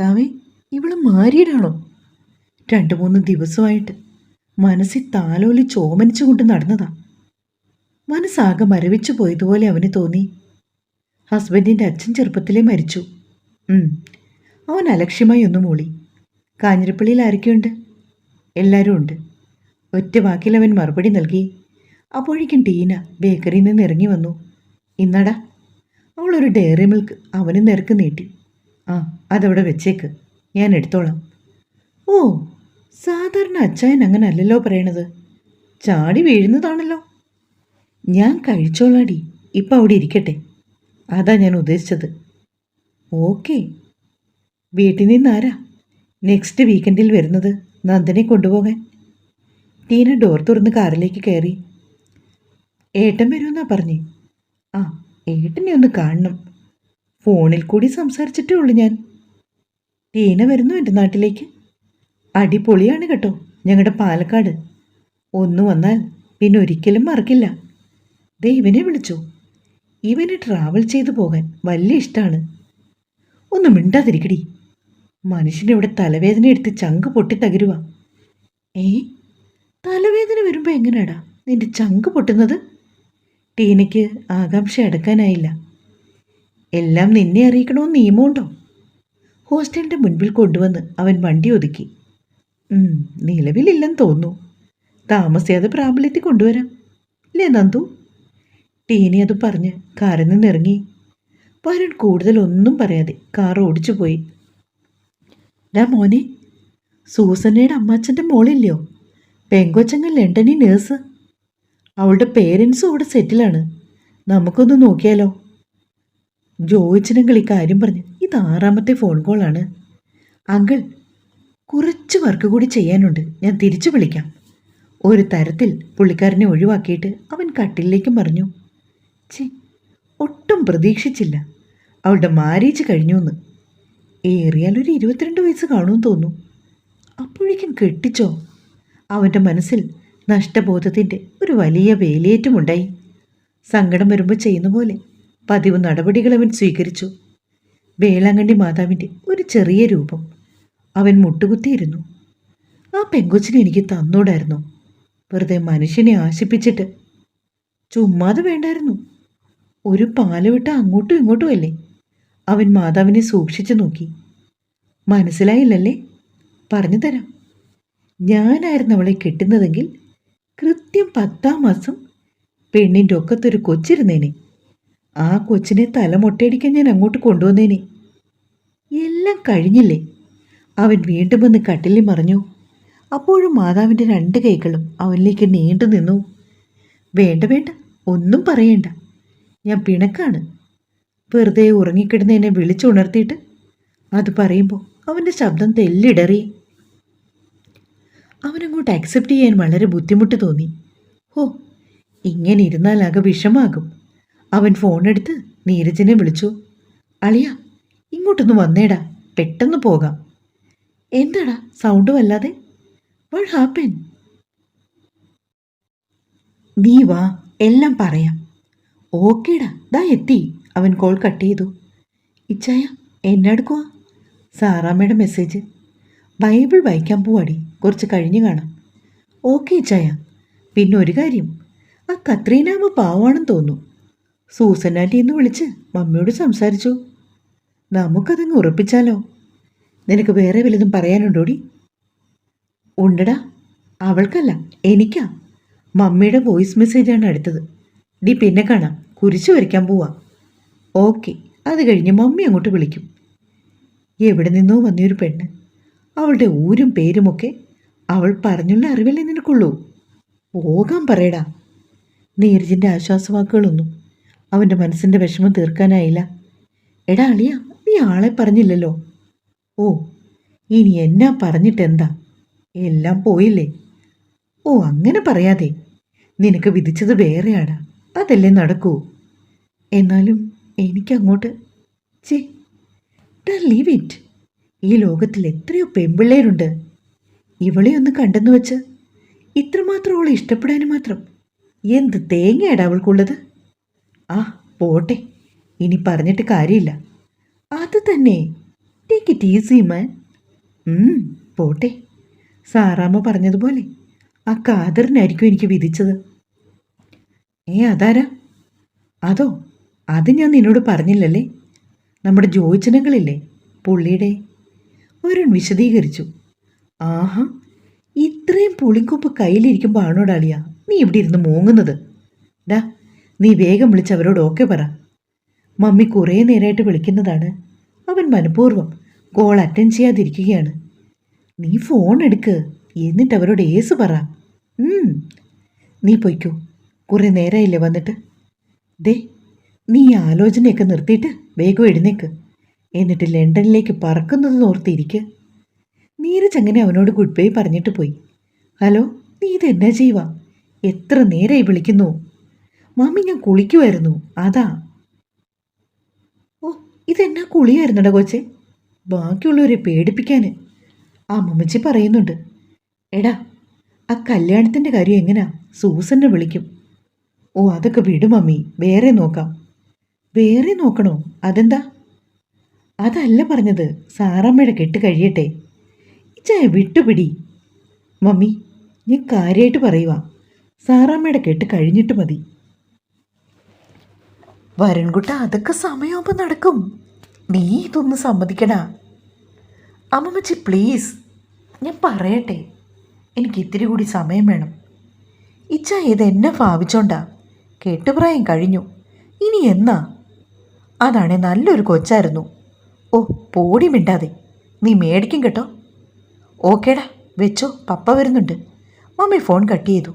താവേ ഇവൾ മാരീഡാണോ? രണ്ടു മൂന്ന് ദിവസമായിട്ട് മനസ്സിൽ താലോലി ചോമനിച്ചുകൊണ്ട് നടന്നതാ. മനസ്സാകെ മരവിച്ചു പോയതുപോലെ അവന് തോന്നി. ഹസ്ബൻഡിന്റെ അച്ഛൻ ചെറുപ്പത്തിലേ മരിച്ചു. അവൻ അലക്ഷ്യമായി ഒന്ന് മൂളി. കാഞ്ഞിരപ്പള്ളിയിൽ ആരൊക്കെയുണ്ട്? എല്ലാവരും ഉണ്ട്. ഒറ്റ വാക്കിൽ അവൻ മറുപടി നൽകി. അപ്പോഴേക്കും ടീന ബേക്കറിയിൽ നിന്ന് ഇറങ്ങി വന്നു. ഇന്നടാ. അവളൊരു ഡയറി മിൽക്ക് അവന് നിരക്ക് നീട്ടി. ആ അതവിടെ വെച്ചേക്ക്. ഞാൻ എടുത്തോളാം. ഓ സാധാരണ അച്ചായൻ അങ്ങനെ അല്ലല്ലോ പറയണത്. ചാടി വീഴുന്നതാണല്ലോ. ഞാൻ കഴിച്ചോളാടി. ഇപ്പം അവിടെ ഇരിക്കട്ടെ. അതാ ഞാൻ ഉദ്ദേശിച്ചത്. ഓക്കെ. വീട്ടിൽ നിന്നാരാ നെക്സ്റ്റ് വീക്കെൻഡിൽ വരുന്നത് നന്ദനെ കൊണ്ടുപോകാൻ. ടീന ഡോർ തുറന്ന് കാറിലേക്ക് കയറി. ഏട്ടൻ വരുമെന്നാ പറഞ്ഞേ. ആ ഏട്ടനെ ഒന്ന് കാണണം. ഫോണിൽ കൂടി സംസാരിച്ചിട്ടേ ഉള്ളൂ ഞാൻ. ടീന വരുന്നു എന്റെ നാട്ടിലേക്ക്. അടിപൊളിയാണ് കേട്ടോ ഞങ്ങളുടെ പാലക്കാട്. ഒന്ന് വന്നാൽ പിന്നെ ഒരിക്കലും മറക്കില്ല. ദേ ഇവനെ വിളിച്ചു. ഇവന് ട്രാവൽ ചെയ്തു പോകാൻ വലിയ ഇഷ്ടമാണ് ഒന്ന് മിണ്ടാതിരിക്കടി. മനുഷ്യനിവിടെ തലവേദന എടുത്ത് ചങ്ക് പൊട്ടി തകരുക ഏ? തലവേദന വരുമ്പോൾ എങ്ങനെയാടാ നിന്റെ ചങ്ക് പൊട്ടുന്നത്? ടീനയ്ക്ക് ആകാംക്ഷ അടക്കാനായില്ല എല്ലാം നിന്നെ അറിയിക്കണമെന്ന് നിയമമുണ്ടോ? ഹോസ്റ്റലിന്റെ മുൻപിൽ കൊണ്ടുവന്ന് അവൻ വണ്ടി ഒതുക്കി. നിലവിലില്ലെന്ന് തോന്നുന്നു. താമസിയാതെ പ്രാബല്യത്തിൽ കൊണ്ടുവരാം. അല്ലേ നന്ദു? ടീനി അത് പറഞ്ഞ് കാറിൽ നിന്നിറങ്ങി വരുൺ കൂടുതൽ ഒന്നും പറയാതെ കാർ ഓടിച്ചു പോയി. ഡാ മോനെ സൂസന്നയുടെ അമ്മാച്ചന്റെ മോളില്ലയോ? പെങ്കൊച്ചങ്ങ ലണ്ടനിൽ നേഴ്സ് അവളുടെ പേരൻസും അവിടെ സെറ്റിലാണ് നമുക്കൊന്ന് നോക്കിയാലോ? ജോയിച്ചനങ്ങൾ ഇക്കാര്യം പറഞ്ഞു. ഇത് ആറാമത്തെ ഫോൺ കോളാണ് അങ്കിൾ കുറച്ച് വർക്ക് കൂടി ചെയ്യാനുണ്ട്. ഞാൻ തിരിച്ചു വിളിക്കാം. ഒരു തരത്തിൽ പുള്ളിക്കാരനെ ഒഴിവാക്കിയിട്ട് അവൻ കട്ടിലേക്കും പറഞ്ഞു ചി ഒട്ടും പ്രതീക്ഷിച്ചില്ല. അവളുടെ മാരേജ് കഴിഞ്ഞു എന്ന് ഏറിയാൽ ഒരു ഇരുപത്തിരണ്ട് വയസ്സ് കാണുമെന്ന് തോന്നുന്നു. അപ്പോഴേക്കും കെട്ടിച്ചോ? അവന്റെ മനസ്സിൽ നഷ്ടബോധത്തിന്റെ ഒരു വലിയ വേലിയേറ്റമുണ്ടായി. സങ്കടം വരുമ്പോൾ ചെയ്യുന്ന പോലെ പതിവ് നടപടികൾ അവൻ സ്വീകരിച്ചു. വേളാങ്കണ്ണി മാതാവിന്റെ ഒരു ചെറിയ രൂപം അവൻ മുട്ടുകുത്തിയിരുന്നു. ആ പെങ്കൊച്ചിനെ എനിക്ക് തന്നോടായിരുന്നു. വെറുതെ മനുഷ്യനെ ആശിപ്പിച്ചിട്ട്. ചുമ്മാതെ വേണ്ടായിരുന്നു. ഒരു പാൽ വിട്ട് അങ്ങോട്ടും ഇങ്ങോട്ടും അല്ലേ? അവൻ മാതാവിനെ സൂക്ഷിച്ചു നോക്കി. മനസ്സിലായില്ലല്ലേ? പറഞ്ഞു തരാം. ഞാനായിരുന്നു അവളെ കെട്ടുന്നതെങ്കിൽ കൃത്യം പത്താം മാസം പെണ്ണിന്റെ ഒക്കത്തൊരു കൊച്ചിരുന്നേനെ. ആ കൊച്ചിനെ തലമൊട്ടയടിക്കാൻ ഞാൻ അങ്ങോട്ട് കൊണ്ടുവന്നേനെ. എല്ലാം കഴിഞ്ഞില്ലേ? അവൻ വീണ്ടും വന്ന് കട്ടിലി മറിഞ്ഞു. അപ്പോഴും മാതാവിന്റെ രണ്ട് കൈകളും അവനിലേക്ക് നീണ്ടു നിന്നു. വേണ്ട വേണ്ട ഒന്നും പറയണ്ട. ഞാൻ പിണക്കാണ്. വെറുതെ ഉറങ്ങിക്കിടന്നതിനെ വിളിച്ചുണർത്തിയിട്ട് അത് പറയുമ്പോൾ അവന്റെ ശബ്ദം തെല്ലിടറി. അവനങ്ങോട്ട് അക്സെപ്റ്റ് ചെയ്യാൻ വളരെ ബുദ്ധിമുട്ട് തോന്നി. ഓ ഇങ്ങനെ ഇരുന്നാൽ അക വിഷമാകും. അവൻ ഫോണെടുത്ത് നീരജിനെ വിളിച്ചു. അളിയ ഇങ്ങോട്ടൊന്ന് വന്നേടാ പെട്ടെന്ന് പോകാം. എന്താടാ സൗണ്ട് വല്ലാതെ? ഹാപ്പൻ നീ വാ എല്ലാം പറയാം. ഓക്കേടാ ദാ എത്തി അവൻ കോൾ കട്ട് ചെയ്തു. ഇച്ചായ എന്നെ എടുക്കുക സാറാമ്മയുടെ മെസ്സേജ്. ബൈബിൾ വായിക്കാൻ പോവാടി കുറച്ച് കഴിഞ്ഞ് കാണാം. ഓക്കെ ഇച്ചായ. പിന്നെ ഒരു കാര്യം ആ കത്രീനാമ്മ പാവാണെന്ന് തോന്നുന്നു. സൂസനാറ്റി എന്ന് വിളിച്ച് മമ്മിയോട് സംസാരിച്ചു. നമുക്കതങ്ങ് ഉറപ്പിച്ചാലോ? നിനക്ക് വേറെ വലുതും പറയാനുണ്ടോടി ഉണ്ടടാ. അവൾക്കല്ല എനിക്കാ. മമ്മിയുടെ വോയിസ് മെസ്സേജാണ് അടുത്തത് ഡി പിന്നെ കാണാം. കുരിശു വരയ്ക്കാൻ പോവാ. ഓക്കെ. അത് കഴിഞ്ഞ് മമ്മി അങ്ങോട്ട് വിളിക്കും. എവിടെ നിന്നോ വന്നൊരു പെണ്ണ്. അവളുടെ ഊരും പേരുമൊക്കെ അവൾ പറഞ്ഞുള്ള അറിവല്ലേ നിനക്കുള്ളൂ. പോകാൻ പറയടാ. നീരജിന്റെ ആശ്വാസവാക്കുകളൊന്നും അവന്റെ മനസ്സിന്റെ വിഷമം തീർക്കാനായില്ല. എടാ അളിയ നീ ആളെ പറഞ്ഞില്ലല്ലോ. ഓ ഇനി എന്നാ പറഞ്ഞിട്ടെന്താ? എല്ലാം പോയില്ലേ? ഓ അങ്ങനെ പറയാതെ. നിനക്ക് വിധിച്ചത് വേറെയാണ് അതല്ലേ നടക്കൂ. എന്നാലും എനിക്കങ്ങോട്ട് ചേ ലീവ് ഇറ്റ്. ഈ ലോകത്തിൽ എത്രയോ പെമ്പിള്ളേരുണ്ട് ഇവളെ ഒന്ന് കണ്ടെന്ന് വെച്ച് ഇത്രമാത്രം അവളെ ഇഷ്ടപ്പെടാനും മാത്രം എന്ത് തേങ്ങയാടാ അവൾക്കുള്ളത്? ആ പോട്ടെ. ഇനി പറഞ്ഞിട്ട് കാര്യമില്ല. അത് തന്നെ. ടേക്ക് ഇറ്റ് ഈസി മാൻ പോട്ടെ. സാറാമ്മ പറഞ്ഞതുപോലെ ആ കാതറിനായിരിക്കും എനിക്ക് വിധിച്ചത്. ഏ അതാരാ? അതോ അത് ഞാൻ നിന്നോട് പറഞ്ഞില്ലല്ലേ? നമ്മുടെ ജോയിച്ചനങ്ങളില്ലേ പുള്ളിയുടെ? ഒരു വിശദീകരിച്ചു. ആഹാ ഇത്രയും പുളിക്കൊപ്പ് കയ്യിലിരിക്കുമ്പോൾ ആണോടാളിയാ നീ ഇവിടെ ഇരുന്ന് മൂങ്ങുന്നത്. ഡാ നീ വേഗം വിളിച്ച് അവരോട് ഓക്കെ പറ. മമ്മി കുറേ നേരമായിട്ട് വിളിക്കുന്നതാണ്. അവൻ മനഃപൂർവം കോൾ അറ്റൻഡ് ചെയ്യാതിരിക്കുകയാണ്. നീ ഫോൺ എടുക്ക് എന്നിട്ട് അവരോട് ഏസ് പറ. നീ പൊയ്ക്കോ. കുറേ നേരമായില്ലേ വന്നിട്ട്. ദേ നീ ആലോചനയൊക്കെ നിർത്തിയിട്ട് വേഗം എഴുന്നേക്ക്. എന്നിട്ട് ലണ്ടനിലേക്ക് പറക്കുന്നത് ഓർത്തിരിക്കുക നീരജ് അങ്ങനെ അവനോട് ഗുഡ് ബൈ പറഞ്ഞിട്ട് പോയി. ഹലോ നീ ഇതെന്നാ ചെയ്യുക എത്ര നേരമായി വിളിക്കുന്നു? മാമി ഞാൻ കുളിക്കുമായിരുന്നു അതാ. ഓ ഇതെന്നാ കുളിയായിരുന്നടാ കൊച്ചെ? ബാക്കിയുള്ളവരെ പേടിപ്പിക്കാൻ ആ മമ്മച്ചി പറയുന്നുണ്ട്. എടാ ആ കല്യാണത്തിന്റെ കാര്യം എങ്ങനാ? സൂസനെ വിളിക്കും. ഓ അതൊക്കെ വിടും മമ്മി വേറെ നോക്കാം. വേറെ നോക്കണോ? അതെന്താ? അതല്ല പറഞ്ഞത്. സാറമ്മയുടെ കെട്ട് കഴിയട്ടെ. ഇച്ചായ വിട്ടുപിടി. മമ്മി ഞാൻ കാര്യമായിട്ട് പറയുവാ. സാറാമ്മയുടെ കെട്ട് കഴിഞ്ഞിട്ട് മതി. വരൻകുട്ട അതൊക്കെ സമയമാകുമ്പോൾ നടക്കും. നീ ഇതൊന്ന് സമ്മതിക്കടാ. അമ്മമ്മച്ചി പ്ലീസ് ഞാൻ പറയട്ടെ. എനിക്ക് ഇത്തിരി കൂടി സമയം വേണം. ഇച്ച ഇത് എന്നെ ഭാവിച്ചോണ്ടാ. കെട്ടുപ്രായം കഴിഞ്ഞു. ഇനി എന്നാ? അതാണേ നല്ലൊരു കൊച്ചായിരുന്നു. ഓ പോടി മിണ്ടാതെ. നീ മേടിക്കും കേട്ടോ. ഓക്കേടാ വെച്ചോ. പപ്പ വരുന്നുണ്ട്. മമ്മി ഫോൺ കട്ട് ചെയ്തു.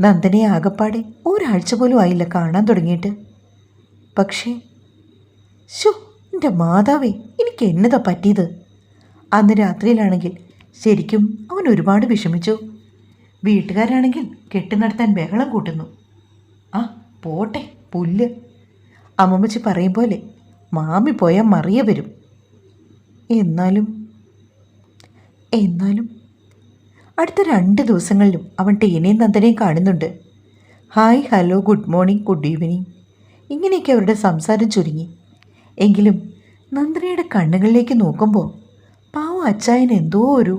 നന്ദനെ ആകപ്പാടെ ഒരാഴ്ച പോലും ആയില്ല കാണാൻ തുടങ്ങിയിട്ട്. പക്ഷേ ശോ എന്റെ മാതാവേ എനിക്ക് എന്നതാ പറ്റിയത്? അന്ന് രാത്രിയിലാണെങ്കിൽ ശരിക്കും അവൻ ഒരുപാട് വിഷമിച്ചു. വീട്ടുകാരാണെങ്കിൽ കെട്ടി നടത്താൻ ബഹളം കൂട്ടുന്നു. ആ പോട്ടെ പുല്ല്. അമ്മമ്മച്ചി പറയും പോലെ മാമി പോയാൽ മറിയ വരും. എന്നാലും എന്നാലും അടുത്ത രണ്ട് ദിവസങ്ങളിലും അവൻ ടീനയും നന്ദനെയും കാണുന്നുണ്ട്. Hi hello good morning good evening ഇങ്ങനെയൊക്കെ അവരുടെ സംസാരം ചുരുങ്ങി. എങ്കിലും നന്ദിനിയുടെ കണ്ണുകളിലേക്ക് നോക്കുമ്പോൾ പാവം അച്ചായൻ എന്തോ ഒരു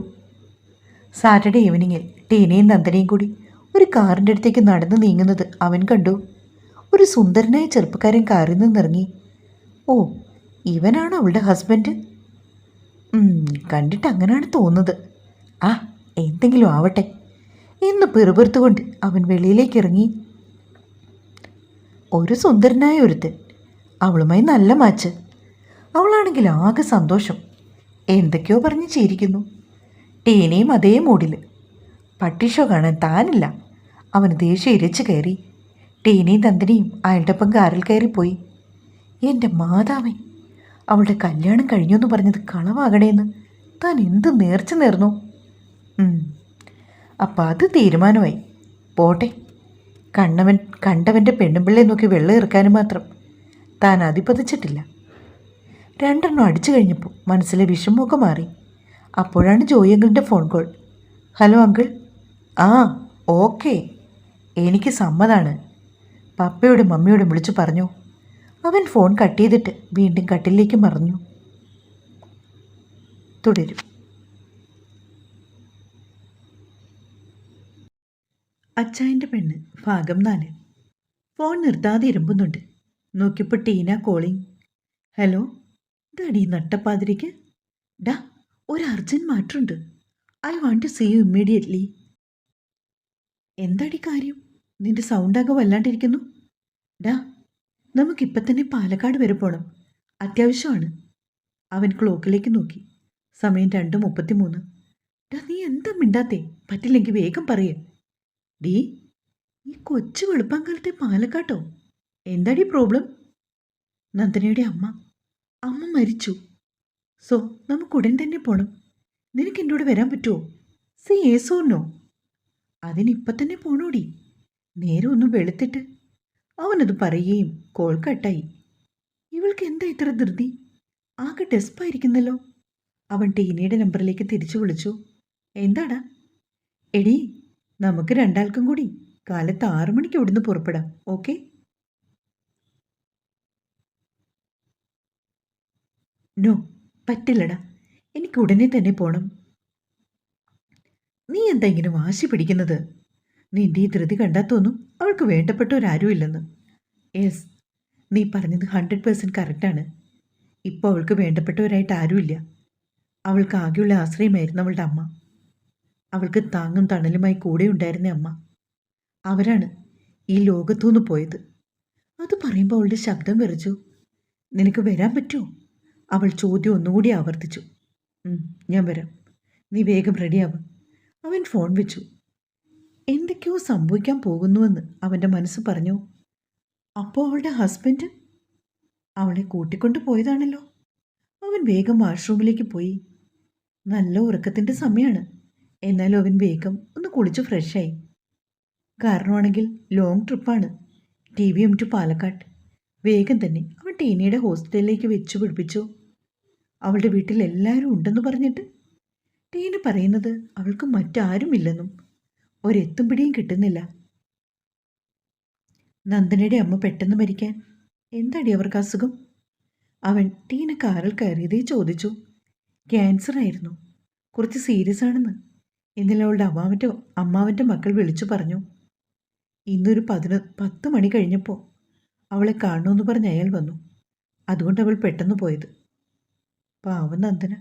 സാറ്റർഡേ ഈവനിങ്ങിൽ ടീനയും നന്ദനയും കൂടി ഒരു കാറിന്റെ അടുത്തേക്ക് നടന്നു നീങ്ങുന്നത് അവൻ കണ്ടു. ഒരു സുന്ദരനായ ചെറുപ്പക്കാരൻ കാറിൽ നിന്നിറങ്ങി ഓ ഇവനാണ് അവളുടെ ഹസ്ബൻഡ്? കണ്ടിട്ട് അങ്ങനെയാണ് തോന്നുന്നത്. ആ എന്തെങ്കിലും ആവട്ടെ. എന്ന് പെറുപെറുത്തുകൊണ്ട് അവൻ വെളിയിലേക്ക് ഇറങ്ങി. ഒരു സുന്ദരനായ ഒരുത്തൻ. അവളുമായി നല്ല മാച്ച് അവളാണെങ്കിൽ ആകെ സന്തോഷം. എന്തൊക്കെയോ പറഞ്ഞ് ചിരിക്കുന്നു. ടീനയും അതേ മൂടിൽ പട്ടിഷോ കാണാൻ താനില്ല. അവന് ദേഷ്യം ഇരച്ചു കയറി. ടീനയും തന്തിനിയും അയാളുടെപ്പം കാറിൽ കയറിപ്പോയി. എന്റെ മാതാവേ അവളുടെ കല്യാണം കഴിഞ്ഞു എന്ന് പറഞ്ഞത് കളവാകണേന്ന്. താൻ എന്ത് നേർച്ച നേർന്നു? അപ്പം അത് തീരുമാനമായി. പോട്ടെ. കണ്ണവൻ കണ്ടവന്റെ പെണ്ണുമ്പിള്ളയെ നോക്കി വെള്ളം ഇറക്കാനും മാത്രം. താൻ അതിപ്പതിച്ചിട്ടില്ല. രണ്ടെണ്ണം അടിച്ചു കഴിഞ്ഞപ്പോൾ മനസ്സിലെ വിഷമമൊക്കെ മാറി. അപ്പോഴാണ് ജോയി അങ്കിളിന്റെ ഫോൺ കോൾ. Hello uncle. ആ ഓക്കെ. എനിക്ക് സമ്മതാണ്. പപ്പയോടും മമ്മിയോടും വിളിച്ചു പറഞ്ഞു. അവൻ ഫോൺ കട്ട് ചെയ്തിട്ട് വീണ്ടും കട്ടിലേക്ക് മറഞ്ഞു. തുടരും. അച്ചായന്റെ പെണ്ണ് ഭാഗം നാല്. ഫോൺ നിർത്താതെ ഇരുമ്പുന്നുണ്ട്. നോക്കിയപ്പോൾ ടീന കോളിംഗ് ഹലോ ഇതാടി നട്ടപ്പാതിരിക്ക് ഡാ ഒരു urgent മാറ്ററുണ്ട് I want to see you immediately എന്താടി കാര്യം? നിന്റെ സൗണ്ടൊക്കെ വല്ലാണ്ടിരിക്കുന്നു. ഡാ നമുക്കിപ്പം തന്നെ പാലക്കാട് വരെ പോകണം അത്യാവശ്യമാണ്. അവൻ ക്ലോക്കിലേക്ക് നോക്കി. സമയം രണ്ട് മുപ്പത്തി മൂന്ന് ഡാ നീ എന്താ മിണ്ടാത്തേ? പറ്റില്ലെങ്കിൽ വേഗം പറയേ. ഡീ ഈ കൊച്ചു വെളുപ്പാങ്കാലത്തെ പാലക്കാട്ടോ? എന്താടി പ്രോബ്ലം നന്ദനയുടെ അമ്മ. അമ്മ മരിച്ചു. സോ നമുക്ക് ഉടൻ തന്നെ പോണം. നിനക്ക് എന്നോട് വരാൻ പറ്റുമോ സി ഏസോന്നോ അതിനിപ്പം തന്നെ പോണോടി. നേരെ ഒന്ന് വെളുത്തിട്ട്. അവനത് പറയുകയും കോൾ കട്ടായി. ഇവൾക്ക് എന്താ ഇത്ര ധൃതി? ആകെ ഡെസ്പായിരിക്കുന്നല്ലോ അവൻ ടീനയുടെ നമ്പറിലേക്ക് തിരിച്ചു വിളിച്ചു. എന്താടാ? എടി നമുക്ക് രണ്ടാൾക്കും കൂടി കാലത്ത് ആറു മണിക്ക് ഇവിടുന്ന് പുറപ്പെടാം. ഓക്കെ? നോ പറ്റില്ലടാ. എനിക്ക് ഉടനെ തന്നെ പോണം. നീ എന്താ ഇങ്ങനെ വാശി പിടിക്കുന്നത്? നിന്റെ ഈ ധൃതി കണ്ടാൽ തോന്നും അവൾക്ക് വേണ്ടപ്പെട്ടവരാരുമില്ലെന്ന്. യെസ് നീ പറഞ്ഞത് ഹൺഡ്രഡ് പേഴ്സന്റ് കറക്റ്റാണ് ഇപ്പോൾ അവൾക്ക് വേണ്ടപ്പെട്ടവരായിട്ട് ആരുമില്ല. അവൾക്ക് ആകെയുള്ള ആശ്രയമായിരുന്നു അവളുടെ അമ്മ. അവൾക്ക് താങ്ങും തണലുമായി കൂടെ ഉണ്ടായിരുന്ന അമ്മ. അവരാണ് ഈ ലോകത്തുനിന്ന് പോയത്. അത് പറയുമ്പോൾ അവളുടെ ശബ്ദം വിറച്ചു നിനക്ക് വരാൻ പറ്റുമോ? അവൾ ചോദ്യം ഒന്നുകൂടി ആവർത്തിച്ചു. ഞാൻ വരാം. നീ വേഗം റെഡിയാവും അവൻ ഫോൺ വെച്ചു. എന്തൊക്കെയോ സംഭവിക്കാൻ പോകുന്നുവെന്ന് അവന്റെ മനസ്സ് പറഞ്ഞു. അപ്പോൾ അവളുടെ ഹസ്ബൻഡ് അവളെ കൂട്ടിക്കൊണ്ട് പോയതാണല്ലോ. അവൻ വേഗം വാഷ്റൂമിലേക്ക് പോയി. നല്ല ഉറക്കത്തിന്റെ സമയമാണ് എന്നാലും അവൻ വേഗം ഒന്ന് കുളിച്ച് ഫ്രഷായി കാരണമാണെങ്കിൽ ലോങ് ട്രിപ്പാണ് T V M to Palakkad വേഗം തന്നെ അവൻ ടീനയുടെ ഹോസ്റ്റലിലേക്ക് വെച്ചു പിടിപ്പിച്ചു. അവളുടെ വീട്ടിൽ എല്ലാവരും ഉണ്ടെന്ന് പറഞ്ഞിട്ട്? ടീന പറയുന്നത് അവൾക്ക് മറ്റാരുമില്ലെന്നും ഒരെത്തും പിടിയും കിട്ടുന്നില്ല. നന്ദനയുടെ അമ്മ പെട്ടെന്ന് മരിക്കാൻ എന്താടി അവർക്ക് അസുഖം? അവൻ ടീന കാറിൽ കയറിയതേ ചോദിച്ചു. ക്യാൻസർ ആയിരുന്നു കുറച്ച് സീരിയസ് ആണെന്ന്. ഇന്നലെ അവളുടെ അമ്മാവന്റെ അമ്മാവന്റെ മക്കൾ വിളിച്ചു പറഞ്ഞു. ഇന്നൊരു പതിന പത്ത് മണി കഴിഞ്ഞപ്പോൾ അവളെ കാണണമെന്ന് പറഞ്ഞ് അയാൾ വന്നു. അതുകൊണ്ട് അവൾ പെട്ടെന്ന് പോയത്. പാവം നന്ദന.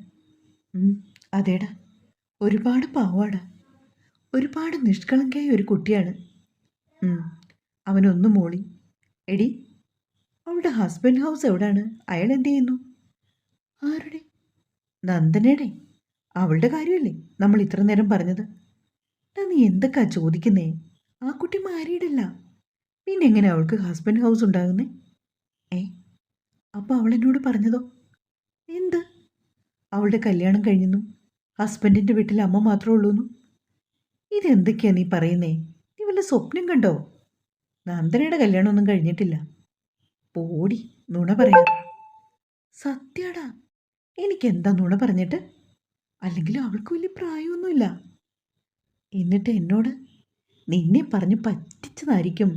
അതേടാ. ഒരുപാട് പാവാടാ. ഒരുപാട് നിഷ്കളങ്കയായ ഒരു കുട്ടിയാണ്. അവനൊന്നു മോളി. എടി അവളുടെ ഹസ്ബൻഡ് ഹൗസ് എവിടാണ്? അയാൾ എന്ത് ചെയ്യുന്നു? ആരുടെ? നന്ദനയുടെ. അവളുടെ കാര്യമല്ലേ നമ്മൾ ഇത്ര നേരം പറഞ്ഞത്? നീ എന്തൊക്കെയാ ചോദിക്കുന്നേ? ആ കുട്ടി മാരീഡല്ല. പിന്നെ എങ്ങനെ അവൾക്ക് ഹസ്ബൻഡ് ഹൗസ് ഉണ്ടാകുന്നേ? ഏ അപ്പോൾ അവൾ എന്നോട് പറഞ്ഞതോ? എന്ത്? അവളുടെ കല്യാണം കഴിഞ്ഞെന്നും ഹസ്ബൻഡിന്റെ വീട്ടിൽ അമ്മ മാത്രമേ ഉള്ളൂന്നും? ഇതെന്തൊക്കെയാ നീ പറയുന്നേ? നീ വല്ല സ്വപ്നം കണ്ടോ? നന്ദനയുടെ കല്യാണമൊന്നും കഴിഞ്ഞിട്ടില്ല. പോടി നുണ പറയാ. സത്യാടാ എനിക്കെന്താ നുണ പറഞ്ഞിട്ട്? അല്ലെങ്കിൽ അവൾക്ക് വലിയ പ്രായമൊന്നുമില്ല. എന്നിട്ട് എന്നോട് നിന്നെ പറഞ്ഞ് പറ്റിച്ചതായിരിക്കും.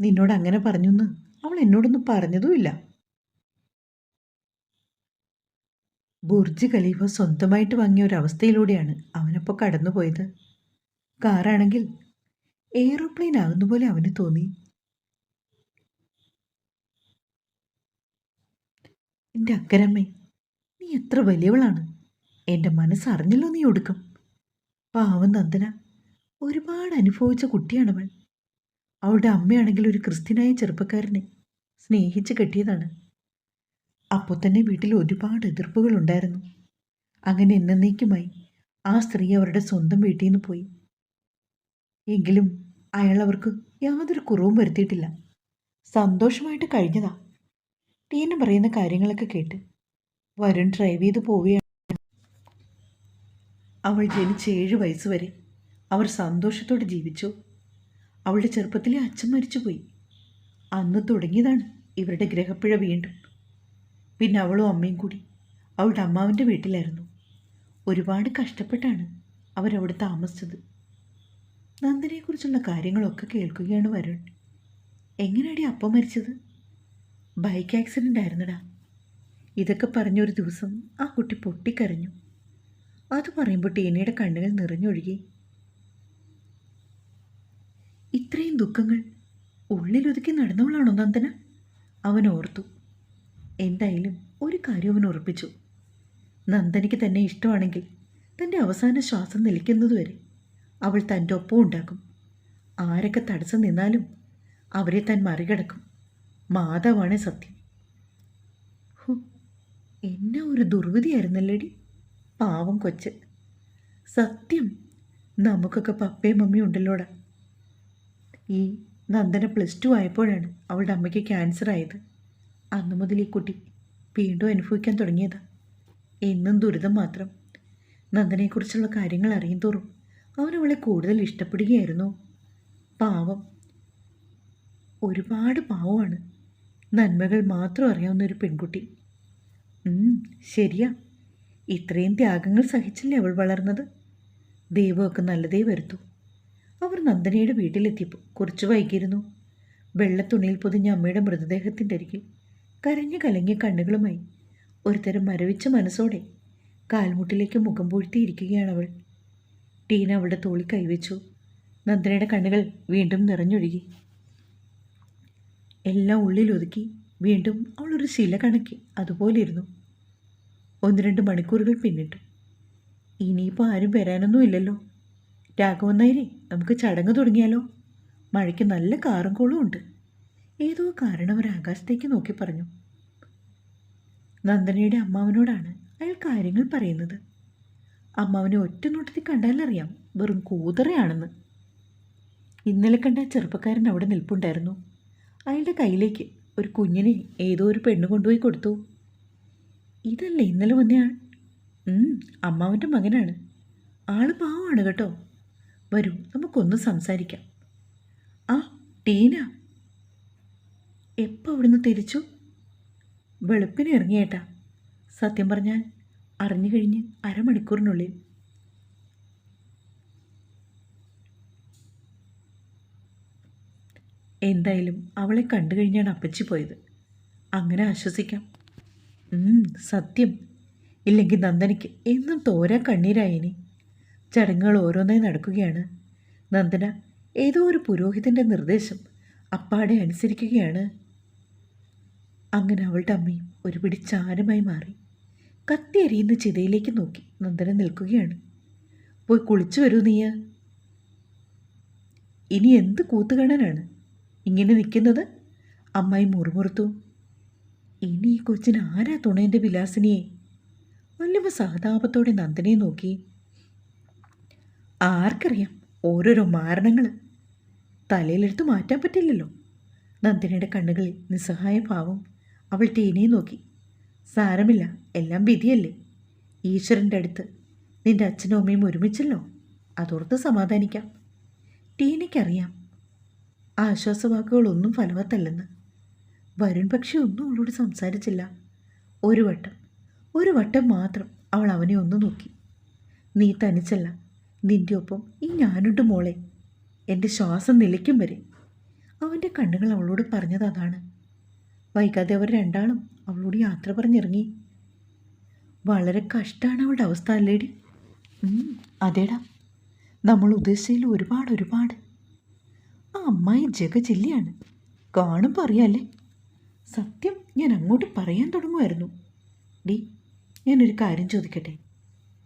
നിന്നോട് അങ്ങനെ പറഞ്ഞെന്ന് അവൾ എന്നോടൊന്നും പറഞ്ഞതുമില്ല. ബുർജ് ഖലീഫ സ്വന്തമായിട്ട് വാങ്ങിയ ഒരവസ്ഥയിലൂടെയാണ് അവനപ്പോൾ കടന്നുപോയത്. കാറാണെങ്കിൽ എയ്റോപ്ലെയിൻ ആകുന്ന പോലെ അവന് തോന്നി. എന്റെ അക്കരമ്മേ നീ എത്ര വലിയവളാണ്. എന്റെ മനസ്സറിഞ്ഞല്ലോ നീ ഒടുക്കം. പാവം നന്ദന ഒരുപാട് അനുഭവിച്ച കുട്ടിയാണവൾ. അവളുടെ അമ്മയാണെങ്കിൽ ഒരു ക്രിസ്ത്യനായ ചെറുപ്പക്കാരനെ സ്നേഹിച്ച് കെട്ടിയതാണ്. അപ്പോൾ തന്നെ വീട്ടിൽ ഒരുപാട് എതിർപ്പുകൾ ഉണ്ടായിരുന്നു. അങ്ങനെ എന്നേക്കുമായി ആ സ്ത്രീ അവരുടെ സ്വന്തം വീട്ടിൽ നിന്ന് പോയി. എങ്കിലും അയാൾ അവർക്ക് യാതൊരു കുറവും വരുത്തിയിട്ടില്ല. സന്തോഷമായിട്ട് കഴിഞ്ഞതാ. ടീന പറയുന്ന കാര്യങ്ങളൊക്കെ കേട്ട്. വരുൺ ഡ്രൈവ് ചെയ്ത് പോവുകയാണ്. അവൾ ജനിച്ച് ഏഴ് വയസ്സ് വരെ അവർ സന്തോഷത്തോടെ ജീവിച്ചു. അവളുടെ ചെറുപ്പത്തിലെ അച്ഛൻ മരിച്ചുപോയി. അന്ന് തുടങ്ങിയതാണ് ഇവരുടെ ഗ്രഹപ്പിഴ വീണ്ടും. പിന്നെ അവളും അമ്മയും കൂടി അവളുടെ അമ്മാവിന്റെ വീട്ടിലായിരുന്നു. ഒരുപാട് കഷ്ടപ്പെട്ടാണ് അവരവിടെ താമസിച്ചത്. നന്ദനെക്കുറിച്ചുള്ള കാര്യങ്ങളൊക്കെ കേൾക്കുകയാണ് വരുൺ. എങ്ങനെയാടി അപ്പ മരിച്ചത്? ബൈക്ക് ആക്സിഡന്റ് ആയിരുന്നടാ. ഇതൊക്കെ പറഞ്ഞൊരു ദിവസം ആ കുട്ടി പൊട്ടിക്കരഞ്ഞു. അത് പറയുമ്പോൾ ടീനയുടെ കണ്ണുകൾ നിറഞ്ഞൊഴുകി. ഇത്രയും ദുഃഖങ്ങൾ ഉള്ളിലൊതുക്കി നടന്നവളാണോ നന്ദന? അവൻ ഓർത്തു. എന്തായാലും ഒരു കാര്യം അവൻ ഉറപ്പിച്ചു. നന്ദനയ്ക്ക് തന്നെ ഇഷ്ടമാണെങ്കിൽ തന്റെ അവസാന ശ്വാസം നിലയ്ക്കുന്നതുവരെ അവൾ തന്റെ ഒപ്പം ഉണ്ടാക്കും. ആരൊക്കെ തടസ്സം നിന്നാലും അവരെ താൻ മറികടക്കും. മാതാവാണ് സത്യം. എന്നാ ഒരു ദുർവിധിയായിരുന്നല്ലേടി? പാവം കൊച്ച്. സത്യം നമുക്കൊക്കെ പപ്പയും മമ്മിയും ഉണ്ടല്ലോടാ. ഈ നന്ദന പ്ലസ് ടു ആയപ്പോഴാണ് അവളുടെ അമ്മയ്ക്ക് ക്യാൻസർ ആയത്. അന്നു മുതൽ ഈ കുട്ടി വീണ്ടും അനുഭവിക്കാൻ തുടങ്ങിയതാ. എന്നും ദുരിതം മാത്രം. നന്ദനെക്കുറിച്ചുള്ള കാര്യങ്ങൾ അറിയും തോറും അവനവളെ കൂടുതൽ ഇഷ്ടപ്പെടുകയായിരുന്നു. പാവം. ഒരുപാട് പാവമാണ്. നന്മകൾ മാത്രം അറിയാവുന്ന ഒരു പെൺകുട്ടി. ശരിയാ. ഇത്രയും ത്യാഗങ്ങൾ സഹിച്ചല്ലേ അവൾ വളർന്നത്? ദൈവമൊക്കെ നല്ലതേ വരുത്തു. അവർ നന്ദനയുടെ വീട്ടിലെത്തിയപ്പോൾ കുറച്ച് വൈകിയിരുന്നു. വെള്ളത്തുണിയിൽ പൊതിഞ്ഞ അമ്മയുടെ മൃതദേഹത്തിന്റെ അരികിൽ കരഞ്ഞു കലങ്ങിയ കണ്ണുകളുമായി ഒരുതരം മരവിച്ച മനസ്സോടെ കാൽമുട്ടിലേക്ക് മുഖം പൂഴ്ത്തിയിരിക്കുകയാണ് അവൾ. ടീന അവളുടെ തോളി കൈവച്ചു. നന്ദനയുടെ കണ്ണുകൾ വീണ്ടും നിറഞ്ഞൊഴുകി. എല്ലാം ഉള്ളിലൊതുക്കി വീണ്ടും അവളൊരു ശില കണക്കി അതുപോലെ ഇരുന്നു ഒന്ന് രണ്ട് മണിക്കൂറുകൾ പിന്നിട്ടു. ഇനിയിപ്പോൾ ആരും വരാനൊന്നും ഇല്ലല്ലോ. രാഘവൻ നമുക്ക് ചടങ്ങ് തുടങ്ങിയാലോ? മഴയ്ക്ക് നല്ല കാറും കോളും ഉണ്ട്. ഏതോ കാരണം ഒരു ആകാശത്തേക്ക് നോക്കി പറഞ്ഞു. നന്ദനയുടെ അമ്മാവനോടാണ് അയാൾ കാര്യങ്ങൾ പറയുന്നത്. അമ്മാവനെ ഒറ്റ നോട്ടത്തിൽ കണ്ടാലറിയാം വെറും കൂതറയാണെന്ന്. ഇന്നലെ കണ്ട ചെറുപ്പക്കാരൻ അവിടെ നിൽപ്പുണ്ടായിരുന്നു. അയാളുടെ കയ്യിലേക്ക് ഒരു കുഞ്ഞിനെ ഏതോ ഒരു പെണ്ണ് കൊണ്ടുപോയി കൊടുത്തു. ഇതല്ലേ ഇന്നലെ വന്നയാൾ ആൾ അമ്മാവന്റെ മകനാണ്. ആൾ പാവമാണ് കേട്ടോ. വരൂ നമുക്കൊന്ന് സംസാരിക്കാം. ആ ടീന. എപ്പോൾ അവിടുന്ന് തിരിച്ചു? വെളുപ്പിന് ഇറങ്ങിയേട്ടാ. സത്യം പറഞ്ഞാൽ അറിഞ്ഞു കഴിഞ്ഞ് അരമണിക്കൂറിനുള്ളിൽ. എന്തായാലും അവളെ കണ്ടു കഴിഞ്ഞാണ് അപ്പച്ചി പോയത്. അങ്ങനെ ആശ്വസിക്കാം. സത്യം. ഇല്ലെങ്കിൽ നന്ദനയ്ക്ക് എന്നും തോരാ കണ്ണീരായിനി ചടങ്ങുകൾ ഓരോന്നായി നടക്കുകയാണ്. നന്ദന ഏതോ ഒരു പുരോഹിതന്റെ നിർദ്ദേശം അപ്പാടെ അനുസരിക്കുകയാണ്. അങ്ങനെ അവളുടെ അമ്മയും ഒരു പിടി ചാരമായി മാറി. കത്തി എറിയുന്ന ചിതയിലേക്ക് നോക്കി നന്ദന നിൽക്കുകയാണ്. പോയി കുളിച്ചു വരൂ നീയ. ഇനി എന്ത് കൂത്തുകാണാനാണ് ഇങ്ങനെ നിൽക്കുന്നത്? അമ്മായി മുറുമുറുത്തു. ഇനി ഈ കൊച്ചിന് ആരാ തുണേന്റെ വിലാസിനിയെ വല്ലവ സഹതാപത്തോടെ നന്ദനെ നോക്കി. ആർക്കറിയാം ഓരോരോ മാരണങ്ങൾ തലയിലെടുത്ത് മാറ്റാൻ പറ്റില്ലല്ലോ. നന്ദിനിയുടെ കണ്ണുകളിൽ നിസ്സഹായ ഭാവം. അവൾ ടീനയെ നോക്കി. സാരമില്ല എല്ലാം വിധിയല്ലേ? ഈശ്വരന്റെ അടുത്ത് നിന്റെ അച്ഛനും അമ്മയും ഒരുമിച്ചല്ലോ. അതോർത്ത് സമാധാനിക്കാം. ടീനയ്ക്കറിയാം. ആശ്വാസവാക്കുകളൊന്നും ഫലവത്തല്ലെന്ന്. വരുൺ പക്ഷെ ഒന്നും അവളോട് സംസാരിച്ചില്ല. ഒരു വട്ടം ഒരു വട്ടം മാത്രം അവൾ അവനെ ഒന്ന് നോക്കി. നീ തനിച്ചല്ല നിന്റെ ഒപ്പം ഈ ഞാനുണ്ട് മോളെ. എന്റെ ശ്വാസം നിലയ്ക്കും വരെ. അവന്റെ കണ്ണുകൾ അവളോട് പറഞ്ഞത് അതാണ്. വൈകാതെ അവർ രണ്ടാളും അവളോട് യാത്ര പറഞ്ഞിറങ്ങി. വളരെ കഷ്ടമാണ് അവളുടെ അവസ്ഥ അല്ലേടി? അതേടാ. നമ്മൾ ഉദ്ദേശിച്ചതിൽ ഒരുപാട് ഒരുപാട്. ആ അമ്മായി ജഗജില്ലിയാണ് കാണുമ്പോൾ അറിയാല്ലേ സത്യം ഞാൻ അങ്ങോട്ട് പറയാൻ തുടങ്ങുമായിരുന്നു. ഡി ഞാനൊരു കാര്യം ചോദിക്കട്ടെ?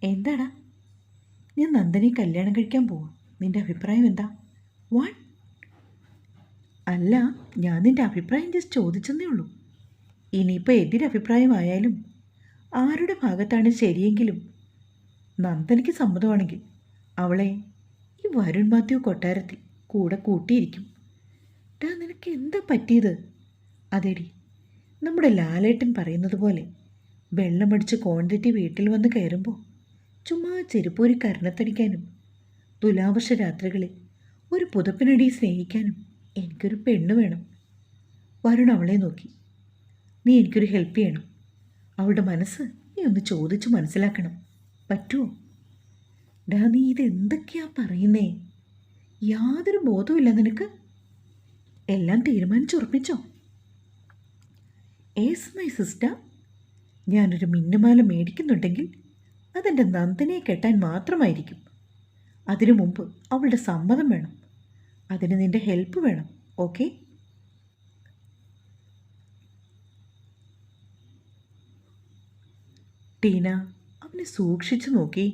എന്താടാ? ഞാൻ നന്ദനെ കല്യാണം കഴിക്കാൻ പോവാം. നിന്റെ അഭിപ്രായം എന്താ? വാട്ട് അല്ല ഞാൻ നിന്റെ അഭിപ്രായം ജസ്റ്റ് ചോദിച്ചെന്നേ ഉള്ളൂ. ഇനിയിപ്പോൾ എതിരഭിപ്രായമായാലും ആരുടെ ഭാഗത്താണ് ശരിയെങ്കിലും നന്ദനയ്ക്ക് സമ്മതമാണെങ്കിൽ അവളെ ഈ വരുൺ മാത്യു കൊട്ടാരത്തിൽ കൂടെ കൂട്ടിയിരിക്കും. ഡാ നിനക്ക് എന്താ പറ്റിയത്? അതെടി. നമ്മുടെ ലാലേട്ടൻ പറയുന്നത് പോലെ വെള്ളമടിച്ച് ക്വാണ്ടിറ്റി വീട്ടിൽ വന്ന് കയറുമ്പോൾ ചുമ്മാ ചെരുപ്പൂരി കരണത്തടിക്കാനും തുലാവർഷ രാത്രികളിൽ ഒരു പുതപ്പിനടി സ്നേഹിക്കാനും എനിക്കൊരു പെണ്ണ് വേണം. വരുൺ അവളെ നോക്കി. നീ എനിക്കൊരു ഹെൽപ്പ് ചെയ്യണം. അവളുടെ മനസ്സ് നീ ഒന്ന് ചോദിച്ച് മനസ്സിലാക്കണം. പറ്റുമോ ഡാ നീ ഇതെന്തൊക്കെയാ പറയുന്നേ? യാതൊരു ബോധവുമില്ല നിനക്ക്. എല്ലാം തീരുമാനിച്ചുറപ്പിച്ചോ? Ace my sister? ഞാനൊരു മിന്നുമാല മേടിക്കുന്നുണ്ടെങ്കിൽ അതെന്റെ നന്ദനെ കെട്ടാൻ മാത്രമായിരിക്കും. അതിനു മുമ്പ് അവളുടെ സമ്മതം വേണം. അതിന് നിന്റെ ഹെൽപ്പ് വേണം ഓക്കെ? ടീന അവനെ സൂക്ഷിച്ചു നോക്കി.